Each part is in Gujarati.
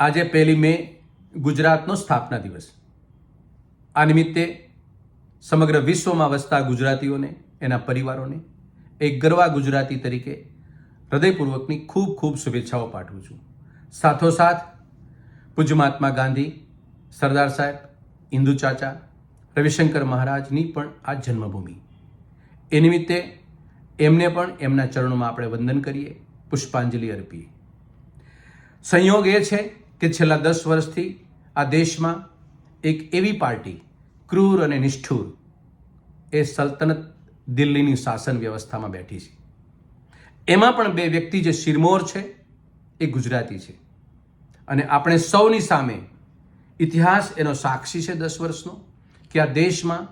આજે પહેલી મે ગુજરાતનો સ્થાપના દિવસ. આ નિમિત્તે સમગ્ર વિશ્વમાં વસતા ગુજરાતીઓને, એના પરિવારોને, એક ગરવા ગુજરાતી તરીકે હૃદયપૂર્વકની ખૂબ ખૂબ શુભેચ્છાઓ પાઠવું છું. સાથોસાથ, પૂજ્ય મહાત્મા ગાંધી, સરદાર સાહેબ ઇન્દુ ચાચા, રવિશંકર મહારાજની પણ આ જન્મભૂમિ. એ નિમિત્તે એમને પણ એમના ચરણોમાં આપણે વંદન કરીએ, પુષ્પાંજલિ અર્પીએ. સંયોગ એ છે કે છેલ્લા દસ વર્ષથી આ દેશમાં એક એવી પાર્ટી, ક્રૂર અને નિષ્ઠુર, એ સલ્તનત દિલ્હીની શાસન વ્યવસ્થામાં બેઠી છે. એમાં પણ બે વ્યક્તિ જે શિરમોર છે, એ ગુજરાતી છે. અને આપણે સૌની સામે ઇતિહાસ એનો સાક્ષી છે દસ વર્ષનો, કે આ દેશમાં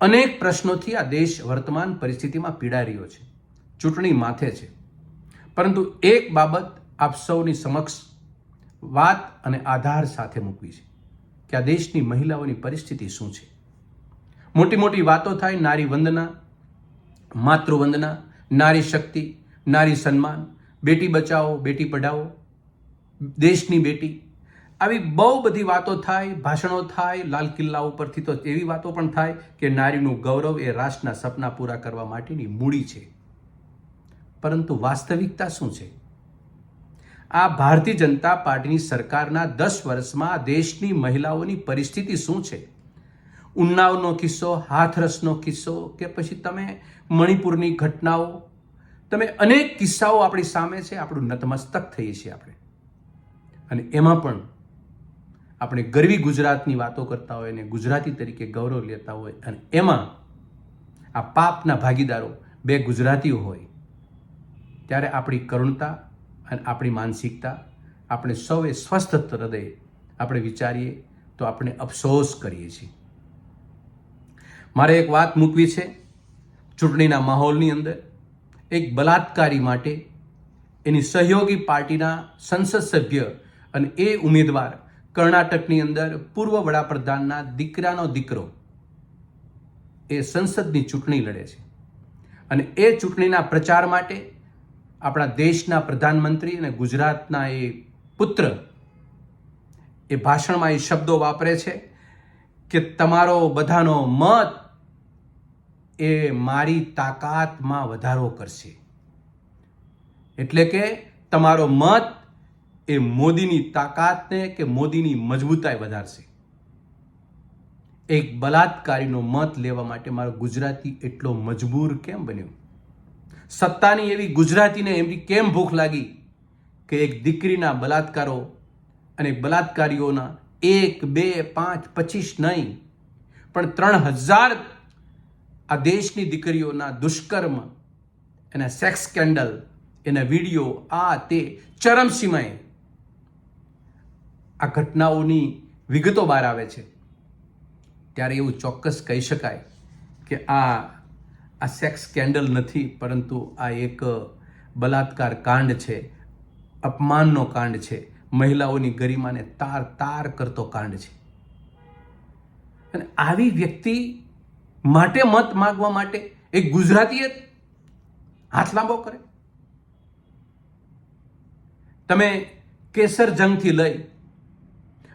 અનેક પ્રશ્નોથી આ દેશ વર્તમાન પરિસ્થિતિમાં પીડા રહ્યો છે, ચૂંટણી માથે છે. પરંતુ એક બાબત આપ સૌની સમક્ષ વાત અને આધાર સાથે મૂકવી છે કે આ દેશની મહિલાઓની પરિસ્થિતિ શું છે? મોટી મોટી વાતો થાય, નારી વંદના, માતૃવંદના, નારી શક્તિ, નારી સન્માન, બેટી બચાવો, બેટી પઢાઓ દેશની બેટી. આવી બહુ બધી વાતો થાય, ભાષણો થાય, લાલ કિલ્લા ઉપરથી તો એવી વાતો પણ થાય કે નારીનું ગૌરવ એ રાષ્ટ્રના સપના પૂરા કરવા માટેની મૂડી છે. પરંતુ વાસ્તવિકતા શું છે? આ ભારતીય જનતા પાર્ટીની સરકારના દસ વર્ષમાં દેશની મહિલાઓની પરિસ્થિતિ શું છે? ઉન્નાવનો કિસ્સો, હાથરસનો કિસ્સો કે પછી તમે મણિપુરની ઘટનાઓ? તમે અનેક કિસ્સાઓ આપણી સામે છે, આપણું નતમસ્તક થઈએ છીએ આપણે. અને એમાં પણ આપણે ગરવી ગુજરાતની વાતો કરતા હોય અને ગુજરાતી તરીકે ગૌરવ લેતા હોય અને એમાં આ પાપના ભાગીદારો બે ગુજરાતીઓ હોય. ત્યારે આપણી કરુણતા અને આપણી માનસિકતા આપણે સૌએ સ્વસ્થ હૃદય આપણે વિચારીએ તો આપણે અફસોસ કરીએ છીએ. મારે એક વાત મૂકવી છે ચૂંટણીના માહોલની અંદર. એક બલાત્કારી માટે એની સહયોગી પાર્ટીના સંસદ સભ્ય અને એ ઉમેદવાર કર્ણાટકની અંદર પૂર્વ વડાપ્રધાનના દીકરાનો દીકરો એ સંસદની ચૂંટણી લડે છે. અને એ ચૂંટણીના પ્રચાર માટે આપણા દેશના પ્રધાનમંત્રી અને ગુજરાતના એ પુત્ર એ ભાષણમાં એ શબ્દો વાપરે છે કે તમારો બધાનો મત એ મારી તાકાતમાં વધારો કરશે. એટલે કે તમારો મત એ મોદીની તાકાતને કે મોદીની મજબૂતાઈ વધારશે. એક બલાત્કારીનો મત લેવા માટે મારો ગુજરાતી એટલો મજબૂર કેમ બન્યો? સત્તાની એવી ગુજરાતીને એમની કેમ ભૂખ લાગી કે એક દીકરીના બલાત્કારો અને બલાત્કારીઓના એક, બે, પાંચ, પચીસ નહીં, પણ ત્રણ હજાર આ દેશની દીકરીઓના દુષ્કર્મ એના સેક્સ સ્કેન્ડલ એના વીડિયો આ તે ચરમસીમાએ આ ઘટનાઓની વિગતો બહાર આવે છે. ત્યારે એવું ચોક્કસ કહી શકાય કે આ આ સેક્સ સ્કેન્ડલ નથી, પરંતુ આ એક બલાત્કાર કાંડ છે, અપમાનનો કાંડ છે, મહિલાઓની ગરિમાને તાર તાર કરતો કાંડ છે. અને આવી વ્યક્તિ માટે મત માગવા માટે એક ગુજરાતીએ હાથ લાંબો કરે. તમે કેસર જંગથી લઈ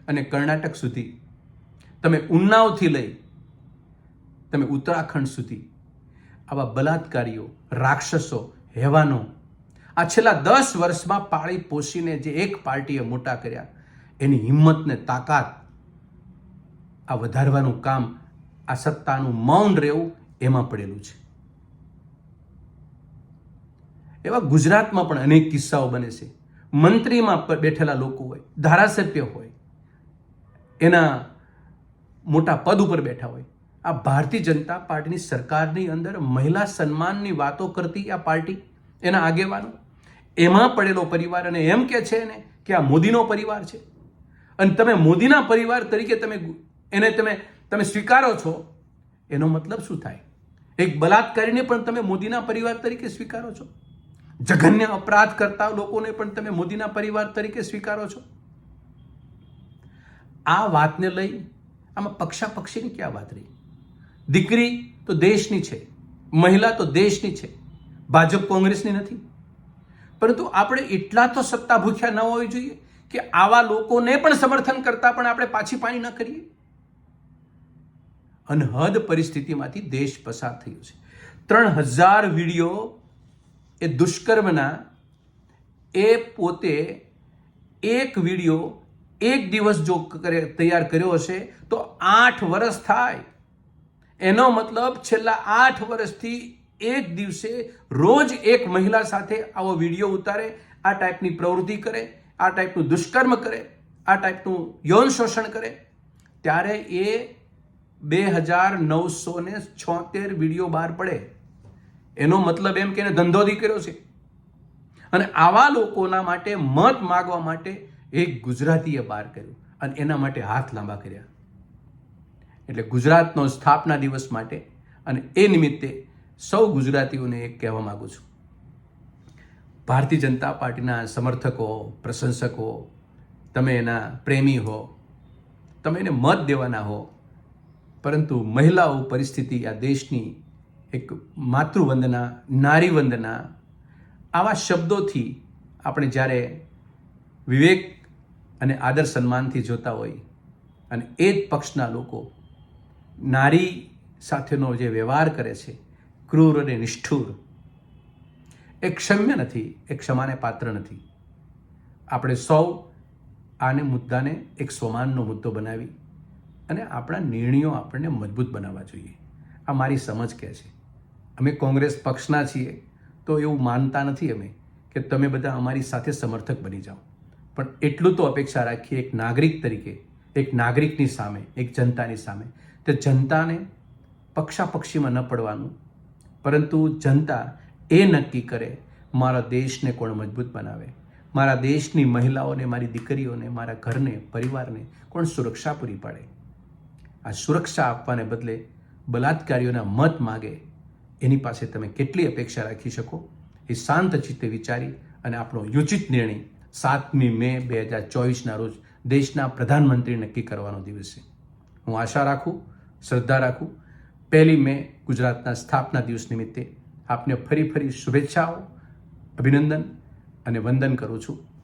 અને કર્ણાટક સુધી, તમે ઉન્નાવથી લઈ, તમે ઉત્તરાખંડ સુધી આવા બલાત્કારીઓ, રાક્ષસો, હેવાનો. આ છેલ્લા દસ વર્ષમાં પાળી પોષીને જે એક પાર્ટીએ મોટા કર્યા, એની હિંમતને તાકાત આ વધારવાનું કામ, આ સત્તાનું મૌન રહેવું એમાં પડેલું છે. એવા ગુજરાતમાં પણ અનેક કિસ્સાઓ બને છે. મંત્રીમાં બેઠેલા લોકો હોય, ધારાસભ્ય હોય, એના મોટા પદ ઉપર બેઠા હોય આ ભારતીય જનતા પાર્ટીની સરકારની અંદર મહિલા સન્માનની વાતો કરતી આ પાર્ટી, એના આગેવાનો. એમાં પડેલો પરિવાર અને એમ કે છે ને કે આ મોદીનો પરિવાર છે. અને તમે મોદીના પરિવાર તરીકે તમે એને તમે તમે સ્વીકારો છો, એનો મતલબ શું થાય? એક બલાત્કારીને પણ તમે મોદીના પરિવાર તરીકે સ્વીકારો છો? જઘન્ય અપરાધ કરતા લોકોને પણ તમે મોદીના પરિવાર તરીકે સ્વીકારો છો? આ વાતને લઈ આમાં પક્ષાપક્ષીની ક્યાં વાત રહી? દીકરી તો દેશની છે, મહિલા તો દેશની છે, ભાજપ કોંગ્રેસની નથી. પરંતુ આપણે એટલા તો સત્તા ભૂખ્યા ન હોવી જોઈએ કે આવા લોકોને પણ સમર્થન કરતા પણ આપણે પાછી પાણી ન કરીએ. અનહદ પરિસ્થિતિમાંથી દેશ પસાર થયો છે. ત્રણ હજાર વીડિયો એ દુષ્કર્મના, એ પોતે એક વીડિયો એક દિવસ જો કરે તૈયાર કર્યો હશે તો આઠ વર્ષ થાય. એનો મતલબ છેલ્લા આઠ વર્ષથી એક દિવસે રોજ એક મહિલા સાથે આવો વીડિયો ઉતારે, આ ટાઈપની પ્રવૃત્તિ કરે, આ ટાઈપનું દુષ્કર્મ કરે, આ ટાઈપનું યૌન શોષણ કરે. ત્યારે એ બે હજાર નવસો ને છોતેર વીડિયો બહાર પડે. એનો મતલબ એમ કે એને ધંધો દીકર્યો છે. અને આવા લોકોના માટે મત માગવા માટે એક ગુજરાતીએ બહાર કર્યું અને એના માટે હાથ લાંબા કર્યા. એટલે ગુજરાતનો સ્થાપના દિવસ માટે અને એ નિમિત્તે સૌ ગુજરાતીઓને એક કહેવા માગું છું. ભારતીય જનતા પાર્ટીના સમર્થકો, પ્રશંસકો, તમે એના પ્રેમી હો, તમે એને મત દેવાના હો, પરંતુ મહિલાઓ પરિસ્થિતિ આ દેશની એક માતૃવંદના નારી વંદના આવા શબ્દોથી આપણે જ્યારે વિવેક અને આદર સન્માનથી જોતા હોય અને એ જ પક્ષના લોકો નારી સાથેનો જે વ્યવહાર કરે છે, ક્રૂર અને નિષ્ઠુર, એ ક્ષમ્ય નથી, એ ક્ષમાને પાત્ર નથી. આપણે સૌ આને મુદ્દાને એક સોમાનનો મુદ્દો બનાવી અને આપણા નિર્ણયો આપણને મજબૂત બનાવવા જોઈએ. આ મારી સમજ કહે છે. અમે કોંગ્રેસ પક્ષના છીએ, તો એવું માનતા નથી અમે કે તમે બધા અમારી સાથે સમર્થક બની જાઓ. પણ એટલું તો અપેક્ષા રાખીએ એક નાગરિક તરીકે એક નાગરિકની સામે, એક જનતાની સામે. તે જનતાને પક્ષાપક્ષીમાં ન પડવાનું, પરંતુ જનતા એ નક્કી કરે, મારા દેશને કોણ મજબૂત બનાવે? મારા દેશની મહિલાઓને, મારી દીકરીઓને, મારા ઘરને, પરિવારને કોણ સુરક્ષા પૂરી પાડે? આ સુરક્ષા આપવાને બદલે બલાત્કારીઓના મત માગે, એની પાસે તમે કેટલી અપેક્ષા રાખી શકો? એ શાંત ચિત્તે વિચારી અને આપણો યોજિત નિર્ણય સાતમી મે બે હજાર ચોવીસના રોજ દેશના પ્રધાનમંત્રી નક્કી કરવાનો દિવસ છે. હું આશા રાખું, શ્રદ્ધા રાખું. પહેલી મે ગુજરાતના સ્થાપના દિવસ નિમિત્તે આપને ફરી ફરી શુભેચ્છાઓ, અભિનંદન અને વંદન કરું છું.